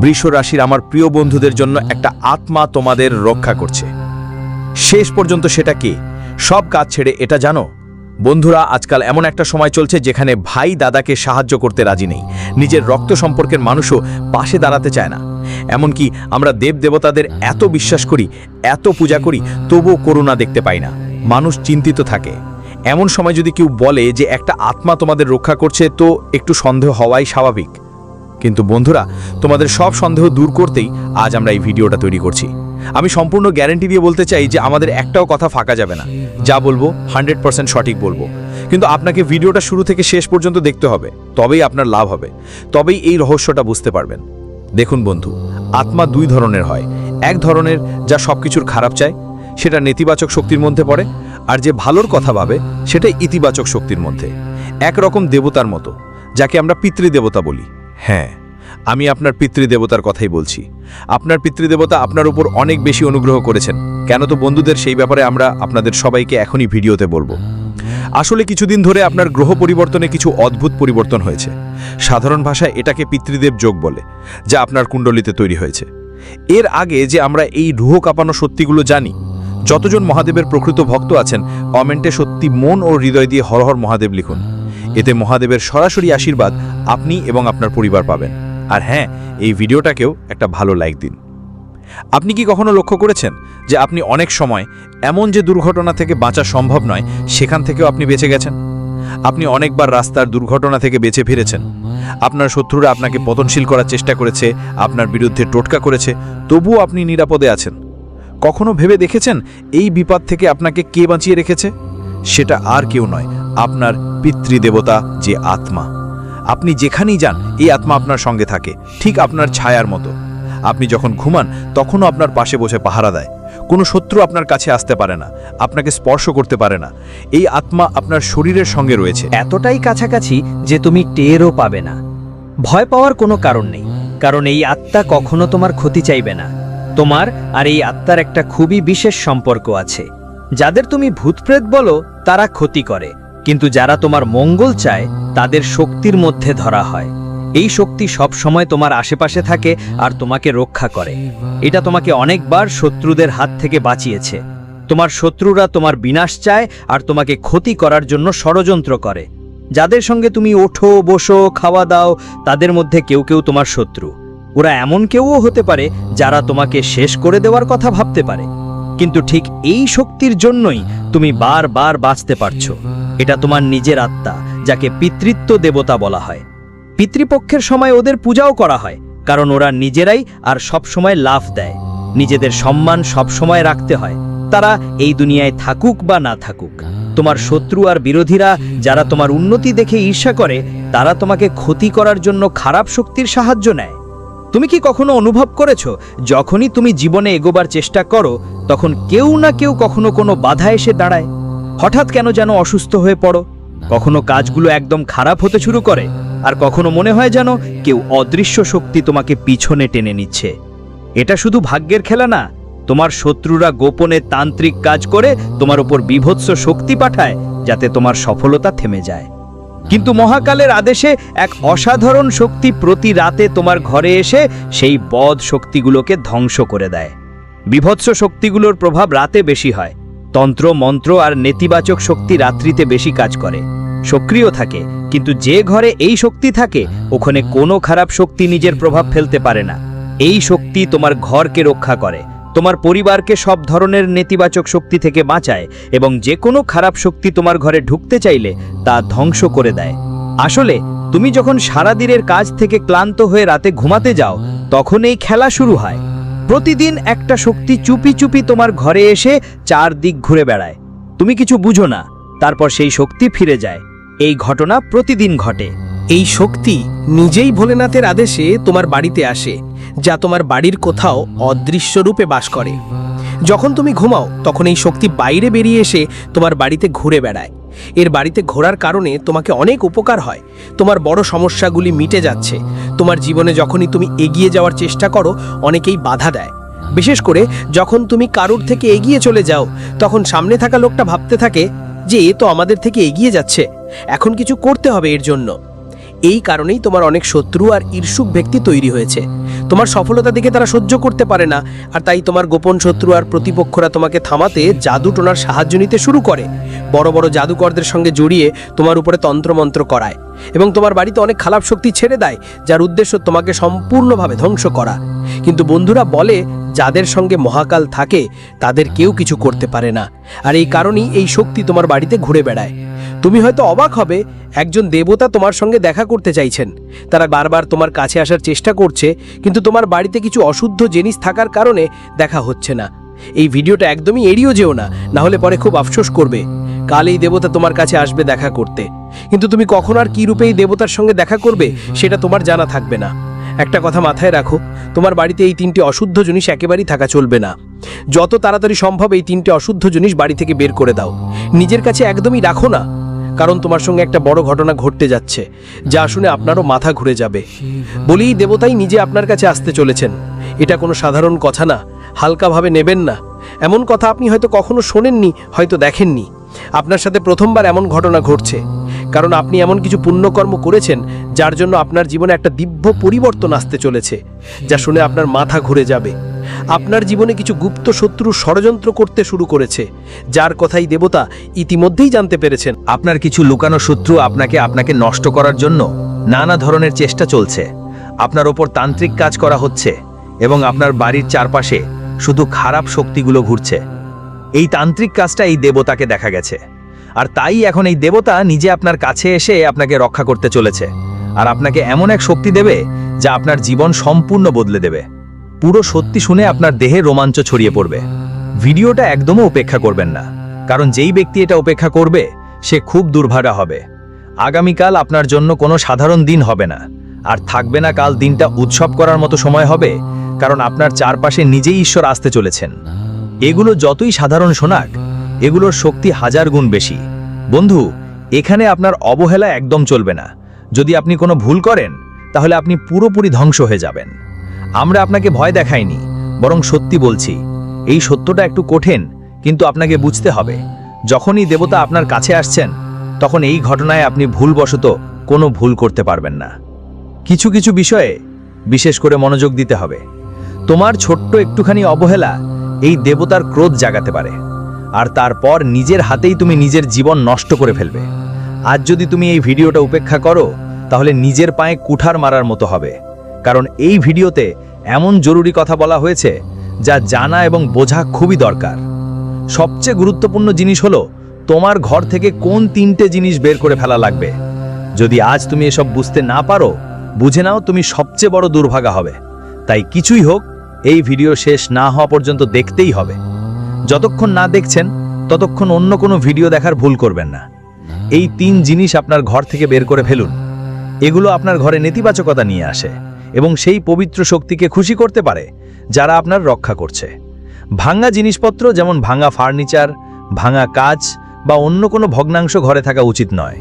বৃষ রাশির আমার প্রিয় বন্ধুদের জন্য একটা আত্মা তোমাদের রক্ষা করছে। শেষ পর্যন্ত সেটা কি? সব কাজ ছেড়ে এটা জানো? বন্ধুরা, আজকাল এমন একটা সময় চলছে যেখানে ভাই দাদাকে সাহায্য করতে রাজি নেই। নিজের রক্ত সম্পর্কের মানুষও পাশে দাঁড়াতে চায় না। এমনকি আমরা দেব দেবতাদের এত বিশ্বাস করি, এত পূজা করি, তবুও করুণা দেখতে পাই না। মানুষ চিন্তিত থাকে। এমন সময় যদি কেউ বলে যে একটা আত্মা তোমাদের রক্ষা করছে, তো একটু সন্দেহ হওয়াই স্বাভাবিক। কিন্তু বন্ধুরা, তোমাদের সব সন্দেহ দূর করতেই আজ আমরা এই ভিডিওটা তৈরি করছি। আমি সম্পূর্ণ গ্যারেন্টি দিয়ে বলতে চাই যে আমাদের একটাও কথা ফাঁকা যাবে না। যা বলব, হান্ড্রেড পার্সেন্ট সঠিক বলব। কিন্তু আপনাকে ভিডিওটা শুরু থেকে শেষ পর্যন্ত দেখতে হবে, তবেই আপনার লাভ হবে। তবেই এই রহস্যটা বুঝতে পারবেন। দেখুন বন্ধু, আত্মা দুই ধরনের হয়। এক ধরনের যা সবকিছুর খারাপ চায়, সেটা নেতিবাচক শক্তির মধ্যে পড়ে, আর যে ভালোর কথা ভাবে, সেটা ইতিবাচক শক্তির মধ্যে। একরকম দেবতার মতো, যাকে আমরা পিতৃদেবতা বলি। হ্যাঁ আমি আপনার পিতৃদেবতার কথাই বলছি। আপনার পিতৃদেবতা আপনার উপর অনেক বেশি অনুগ্রহ করেছেন। কেন তো বন্ধুদের সেই ব্যাপারে আমরা আপনাদের সবাইকে এখনই ভিডিওতে বলব। আসলে কিছুদিন ধরে আপনার গ্রহ পরিবর্তনে কিছু অদ্ভুত পরিবর্তন হয়েছে। সাধারণ ভাষায় এটাকে পিতৃদেব যোগ বলে, যা আপনার কুণ্ডলিতে তৈরি হয়েছে। এর আগে যে আমরা এই রুহ কাঁপানো সত্যিগুলো জানি, যতজন মহাদেবের প্রকৃত ভক্ত আছেন, কমেন্টে সত্যি মন ও হৃদয় দিয়ে হরহর মহাদেব লিখুন। এতে মহাদেবের সরাসরি আশীর্বাদ আপনি এবং আপনার পরিবার পাবেন। আর হ্যাঁ এই ভিডিওটাকেও একটা ভালো লাইক দিন। আপনি কি কখনো লক্ষ্য করেছেন যে আপনি অনেক সময় এমন যে দুর্ঘটনা থেকে বাঁচা সম্ভব নয়, সেখান থেকেও আপনি বেঁচে গেছেন? আপনি অনেকবার রাস্তার দুর্ঘটনা থেকে বেঁচে ফিরেছেন। আপনার শত্রুরা আপনাকে পতনশীল করার চেষ্টা করেছে, আপনার বিরুদ্ধে টোটকা করেছে, তবুও আপনি নিরাপদে আছেন। কখনো ভেবে দেখেছেন এই বিপদ থেকে আপনাকে কে বাঁচিয়ে রেখেছে? সেটা আর কেউ নয়, আপনার পিতৃদেবতা যে আত্মা। আপনি যেখানেই যান, এই আত্মা আপনার সঙ্গে থাকে, ঠিক আপনার ছায়ার মতো। আপনি যখন ঘুমান, তখনও আপনার পাশে বসে পাহারা দেয়। কোনো শত্রু আপনার কাছে আসতে পারে না, আপনাকে স্পর্শ করতে পারে না। এই আত্মা আপনার শরীরের সঙ্গে রয়েছে। এতটাই কাছাকাছি যে তুমি টেরও পাবে না। ভয় পাওয়ার কোনো কারণ নেই, কারণ এই আত্মা কখনো তোমার ক্ষতি চাইবে না। তোমার আর এই আত্মার একটা খুবই বিশেষ সম্পর্ক আছে। যাদের তুমি ভূতপ্রেত বলো, তারা ক্ষতি করে। কিন্তু যারা তোমার মঙ্গল চায়, তাদের শক্তির মধ্যে ধরা হয়। এই শক্তি সব সময় তোমার আশেপাশে থাকে আর তোমাকে রক্ষা করে। এটা তোমাকে অনেকবার শত্রুদের হাত থেকে বাঁচিয়েছে। তোমার শত্রুরা তোমার বিনাশ চায় আর তোমাকে ক্ষতি করার জন্য ষড়যন্ত্র করে। যাদের সঙ্গে তুমি ওঠো, বসো, খাওয়া দাও, তাদের মধ্যে কেউ কেউ তোমার শত্রু। ওরা এমন কেউও হতে পারে যারা তোমাকে শেষ করে দেওয়ার কথা ভাবতে পারে। কিন্তু ঠিক এই শক্তির জন্যই তুমি বারবার বাঁচতে পারছ। এটা তোমার নিজের আত্মা, যাকে পিতৃত্ব দেবতা বলা হয়। পিতৃপক্ষের সময় ওদের পূজাও করা হয়, কারণ ওরা নিজেরাই আর সব সময় লাভ দেয়। নিজেদের সম্মান সব সময় রাখতে হয়। তারা এই দুনিয়ায় থাকুক বা না থাকুক। তোমার শত্রু আর বিরোধীরা যারা তোমার উন্নতি দেখে ঈর্ষা করে, তারা তোমাকে ক্ষতি করার জন্য খারাপ শক্তির সাহায্য নেয়। তুমি কি কখনো অনুভব করেছ, যখনই তুমি জীবনে এগোবার চেষ্টা করো, তখন কেউ না কেউ কখনো কোনো বাধা এসে দাঁড়ায়? হঠাৎ কেন যেন অসুস্থ হয়ে পড়ো? কখনো কাজগুলো একদম খারাপ হতে শুরু করে, আর কখনো মনে হয় যেন কেউ অদৃশ্য শক্তি তোমাকে পিছনে টেনে নিচ্ছে। এটা শুধু ভাগ্যের খেলা না, তোমার শত্রুরা গোপনে তান্ত্রিক কাজ করে তোমার উপর বিভৎস শক্তি পাঠায়, যাতে তোমার সফলতা থেমে যায়। কিন্তু মহাকালের আদেশে এক অসাধারণ শক্তি প্রতি রাতে তোমার ঘরে এসে সেই বদ শক্তিগুলোকে ধ্বংস করে দেয়। বিভৎস শক্তিগুলোর প্রভাব রাতে বেশি হয় তন্ত্র, মন্ত্র আর নেতিবাচক শক্তি রাত্রিতে বেশি কাজ করে। সক্রিয় থাকে, কিন্তু যে ঘরে এই শক্তি থাকে, ওখানে কোনো খারাপ শক্তি নিজের প্রভাব ফেলতে পারে না। এই শক্তি তোমার ঘরকে রক্ষা করে, তোমার পরিবারকে সব ধরনের নেতিবাচক শক্তি থেকে বাঁচায় এবং যে কোনো খারাপ শক্তি তোমার ঘরে ঢুকতে চাইলে তা ধ্বংস করে দেয়। আসলে, তুমি যখন সারাদিনের কাজ থেকে ক্লান্ত হয়ে রাতে ঘুমাতে যাও, তখন এই খেলা শুরু হয়। প্রতিদিন একটা শক্তি চুপি চুপি তোমার ঘরে এসে চারদিক ঘুরে বেড়ায়। তুমি কিছু বুঝো না, তারপর সেই শক্তি ফিরে যায়। এই ঘটনা প্রতিদিন ঘটে। এই শক্তি নিজেই ভোলেনাথের আদেশে তোমার বাড়িতে আসে, যা তোমার বাড়ির কোথাও অদৃশ্য রূপে বাস করে। যখন তুমি ঘুমাও, তখন এই শক্তি বাইরে বেরিয়ে এসে তোমার বাড়িতে ঘুরে বেড়ায়। এর বাড়িতে ঘোরার কারণে তোমাকে অনেক উপকার হয়। তোমার বড় সমস্যাগুলি মিটে যাচ্ছে। তোমার জীবনে যখনই তুমি এগিয়ে যাওয়ার চেষ্টা করো, অনেকেই বাধা দেয়। বিশেষ করে যখন তুমি কারুর থেকে এগিয়ে চলে যাও, তখন সামনে থাকা লোকটা ভাবতে থাকে যে, এ তো আমাদের থেকে এগিয়ে যাচ্ছে। এখন কিছু করতে হবে এর জন্য। এই কারণেই তোমার অনেক শত্রু আর ঈর্ষুক ব্যক্তি তৈরি হয়েছে। তোমার সফলতা দেখে তারা সহ্য করতে পারে না, আর তাই তোমার গোপন শত্রু আর প্রতিপক্ষরা তোমাকে থামাতে জাদু টোনার সাহায্য নিতে শুরু করে। বড় বড় জাদুকরদের সঙ্গে জড়িয়ে তোমার উপরে তন্ত্রমন্ত্র করায়। এবং তোমার বাড়িতে অনেক খারাপ শক্তি ছেড়ে দেয়, যার উদ্দেশ্য তোমাকে সম্পূর্ণভাবে ধ্বংস করা। কিন্তু বন্ধুরা বলে, যাদের সঙ্গে মহাকাল থাকে, তাদের কেউ কিছু করতে পারে না। আর এই কারণেই এই শক্তি তোমার বাড়িতে ঘুরে বেড়ায়। তুমি হয়তো অবাক হবে, একজন দেবতা তোমার সঙ্গে দেখা করতে চাইছেন। তারা বারবার তোমার কাছে আসার চেষ্টা করছে, কিন্তু তোমার বাড়িতে কিছু অশুদ্ধ জিনিস থাকার কারণে দেখা হচ্ছে না। এই ভিডিওটা একদমই এড়িয়েও যেও না না হলে পরে খুব আফসোস করবে। কাল এই দেবতা তোমার কাছে আসবে দেখা করতে। কিন্তু তুমি কখন আর কী রূপে এই দেবতার সঙ্গে দেখা করবে, সেটা তোমার জানা থাকবে না। একটা কথা মাথায় রাখো, তোমার বাড়িতে এই তিনটি অশুদ্ধ জিনিস একেবারেই থাকা চলবে না। যত তাড়াতাড়ি সম্ভব এই তিনটে অশুদ্ধ জিনিস বাড়ি থেকে বের করে দাও। নিজের কাছে একদমই রাখো না। কারণ তোমার সঙ্গে একটা বড় ঘটনা ঘটতে যাচ্ছে, যা শুনে আপনারও মাথা ঘুরে যাবে। বলেই দেবতাই নিজে আপনার কাছে আসতে চলেছেন। এটা কোনো সাধারণ কথা না, হালকাভাবে নেবেন না। এমন কথা আপনি হয়তো কখনো শোনেননি, হয়তো দেখেননি। আপনার সাথে প্রথমবার এমন ঘটনা ঘটছে। কারণ আপনি এমন কিছু পুণ্যকর্ম করেছেন, যার জন্য আপনার জীবনে একটা দিব্য পরিবর্তন আসতে চলেছে, যা শুনে আপনার মাথা ঘুরে যাবে। আপনার জীবনে কিছু গুপ্ত শত্রু ষড়যন্ত্র করতে শুরু করেছে, যার কথাই দেবতা ইতিমধ্যেই জানতে পেরেছেন। আপনার কিছু লুকানো শত্রু আপনাকে আপনাকে নষ্ট করার জন্য নানা ধরনের চেষ্টা চলছে। আপনার ওপর তান্ত্রিক কাজ করা হচ্ছে এবং আপনার বাড়ির চারপাশে শুধু খারাপ শক্তিগুলো ঘুরছে। এই তান্ত্রিক কাজটা এই দেবতাকে দেখা গেছে। আর তাই এখন এই দেবতা নিজে আপনার কাছে এসে আপনাকে রক্ষা করতে চলেছে। আর আপনাকে এমন এক শক্তি দেবে যা আপনার জীবন সম্পূর্ণ বদলে দেবে। পুরো সত্যি শুনে আপনার দেহে রোমাঞ্চ ছড়িয়ে পড়বে। ভিডিওটা একদমও উপেক্ষা করবেন না, কারণ যেই ব্যক্তি এটা উপেক্ষা করবে, সে খুব দুর্ভাগা হবে। আগামীকাল আপনার জন্য কোনো সাধারণ দিন হবে না। আর থাকবে না কাল দিনটা উৎসব করার মতো সময় হবে, কারণ আপনার চারপাশে নিজেই ঈশ্বর আসতে চলেছেন। এগুলো যতই সাধারণ শোনাক, এগুলোর শক্তি হাজার গুণ বেশি। বন্ধু, এখানে আপনার অবহেলা একদম চলবে না। যদি আপনি কোনো ভুল করেন, তাহলে আপনি পুরোপুরি ধ্বংস হয়ে যাবেন। আমরা আপনাকে ভয় দেখাইনি, বরং সত্যি বলছি, এই সত্যটা একটু কঠিন, কিন্তু আপনাকে বুঝতে হবে, যখনই দেবতা আপনার কাছে আসছেন, তখন এই ঘটনায় আপনি ভুলবশত কোনো ভুল করতে পারবেন না। কিছু কিছু বিষয়ে বিশেষ করে মনোযোগ দিতে হবে। তোমার ছোট্ট একটুখানি অবহেলা এই দেবতার ক্রোধ জাগাতে পারে, আর তারপর নিজের হাতেই তুমি নিজের জীবন নষ্ট করে ফেলবে। আজ যদি তুমি এই ভিডিওটা উপেক্ষা করো, তাহলে নিজের পায়ে কুঠার মারার মতো হবে। কারণ এই ভিডিওতে এমন জরুরি কথা বলা হয়েছে যা জানা এবং বোঝা খুবই দরকার। সবচেয়ে গুরুত্বপূর্ণ জিনিস হলো, তোমার ঘর থেকে কোন তিনটে জিনিস বের করে ফেলা লাগবে। যদি আজ তুমি এসব বুঝতে না পারো, বুঝে নাও তুমি সবচেয়ে বড় দুর্ভাগা হবে। তাই কিছুই হোক, এই ভিডিও শেষ না হওয়া পর্যন্ত দেখতেই হবে। যতক্ষণ না দেখছেন, ততক্ষণ অন্য কোনো ভিডিও দেখার ভুল করবেন না। এই তিন জিনিস আপনার ঘর থেকে বের করে ফেলুন। এগুলো আপনার ঘরে নেতিবাচকতা নিয়ে আসে। এবং সেই পবিত্র শক্তিকে খুশি করতে পারে, যারা আপনার রক্ষা করছে। ভাঙা জিনিসপত্র যেমন ভাঙা ফার্নিচার, ভাঙা কাজ বা অন্য কোনো ভগ্নাংশ ঘরে থাকা উচিত নয়।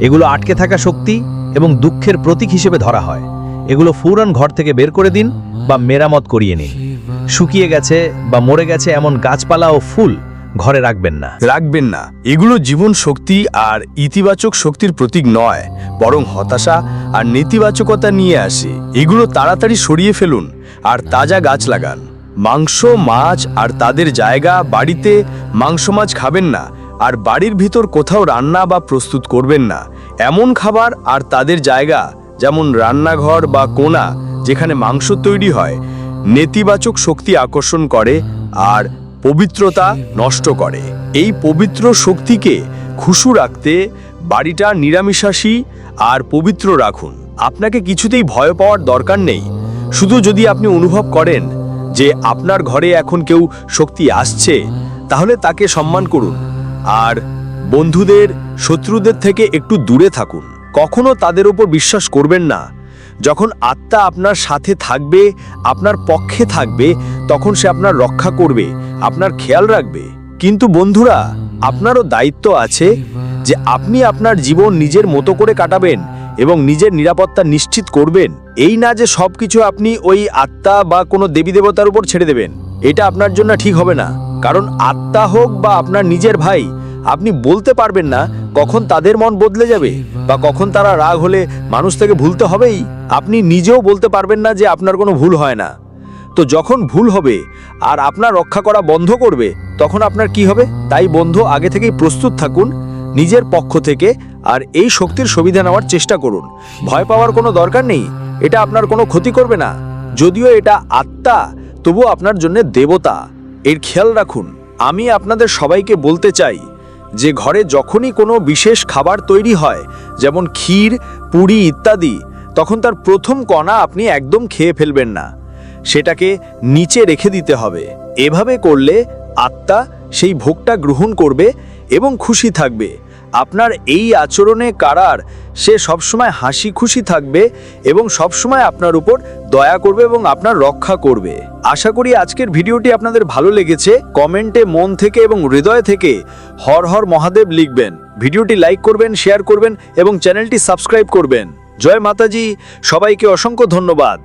এগুলো আটকে থাকা শক্তি এবং দুঃখের প্রতীক হিসেবে ধরা হয়। এগুলো ফুরান ঘর থেকে বের করে দিন বা মেরামত করিয়ে নিন। শুকিয়ে গেছে বা মরে গেছে এমন গাছপালা ও ফুল ঘরে রাখবেন না। রাখবেন না। এগুলো জীবন শক্তি আর ইতিবাচক শক্তির প্রতীক নয়, বরং হতাশা আর নেতিবাচকতা নিয়ে আসে। এগুলো তাড়াতাড়ি সরিয়ে ফেলুন আর তাজা গাছ লাগান। মাংস, মাছ আর তাদের জায়গা, বাড়িতে মাংস মাছ খাবেন না আর বাড়ির ভিতর কোথাও রান্না বা প্রস্তুত করবেন না। এমন খাবার আর তাদের জায়গা, যেমন রান্নাঘর বা কোনা, যেখানে মাংস তৈরি হয়, নেতিবাচক শক্তি আকর্ষণ করে আর পবিত্রতা নষ্ট করে। এই পবিত্র শক্তিকে খুশু রাখতে বাড়িটা নিরামিষাসী আর পবিত্র রাখুন। আপনাকে কিছুতেই ভয় পাওয়ার দরকার নেই। শুধু যদি আপনি অনুভব করেন যে আপনার ঘরে এখন কেউ শক্তি আসছে, তাহলে তাকে সম্মান করুন। আর বন্ধুদের, শত্রুদের থেকে একটু দূরে থাকুন। কখনো তাদের উপর বিশ্বাস করবেন না। যখন আত্মা আপনার সাথে থাকবে, আপনার পক্ষে থাকবে, তখন সে আপনার রক্ষা করবে, আপনার খেয়াল রাখবে। কিন্তু বন্ধুরা, আপনারও দায়িত্ব আছে যে আপনি আপনার জীবন নিজের মতো করে কাটাবেন এবং নিজের নিরাপত্তা নিশ্চিত করবেন। এই না যে সব কিছু আপনি ওই আত্মা বা কোনো দেবী দেবতার উপর ছেড়ে দেবেন। এটা আপনার জন্য ঠিক হবে না। কারণ আত্মা হোক বা আপনার নিজের ভাই আপনি বলতে পারবেন না কখন তাদের মন বদলে যাবে বা কখন তারা রাগ হলে মানুষ থেকে ভুলতে হবেই। আপনি নিজেও বলতে পারবেন না যে আপনার কোনো ভুল হয় না। তো যখন ভুল হবে আর আপনার রক্ষা করা বন্ধ করবে, তখন আপনার কি হবে? তাই বন্ধু, আগে থেকেই প্রস্তুত থাকুন, নিজের পক্ষ থেকে আর এই শক্তির সুবিধা নেওয়ার চেষ্টা করুন। ভয় পাওয়ার কোনো দরকার নেই, এটা আপনার কোনো ক্ষতি করবে না। যদিও এটা আত্মা, তবুও আপনার জন্য দেবতা। এর খেয়াল রাখুন, আমি আপনাদের সবাইকে বলতে চাই যে ঘরে যখনই কোনো বিশেষ খাবার তৈরি হয়, যেমন ক্ষীর, পুরি ইত্যাদি, তখন তার প্রথম কণা আপনি একদম খেয়ে ফেলবেন না। সেটাকে নিচে রেখে দিতে হবে। এভাবে করলে আত্মা সেই ভোগটা গ্রহণ করবে এবং খুশি থাকবে। আপনার এই আচরণে কারার, সে সবসময় হাসি খুশি থাকবে এবং সবসময় আপনার উপর দয়া করবে এবং আপনার রক্ষা করবে। আশা করি আজকের ভিডিওটি আপনাদের ভালো লেগেছে। কমেন্টে মন থেকে এবং হৃদয় থেকে হর হর মহাদেব লিখবেন। ভিডিওটি লাইক করবেন, শেয়ার করবেন এবং চ্যানেলটি সাবস্ক্রাইব করবেন। জয় মাতাজি, সবাইকে অসংখ্য ধন্যবাদ।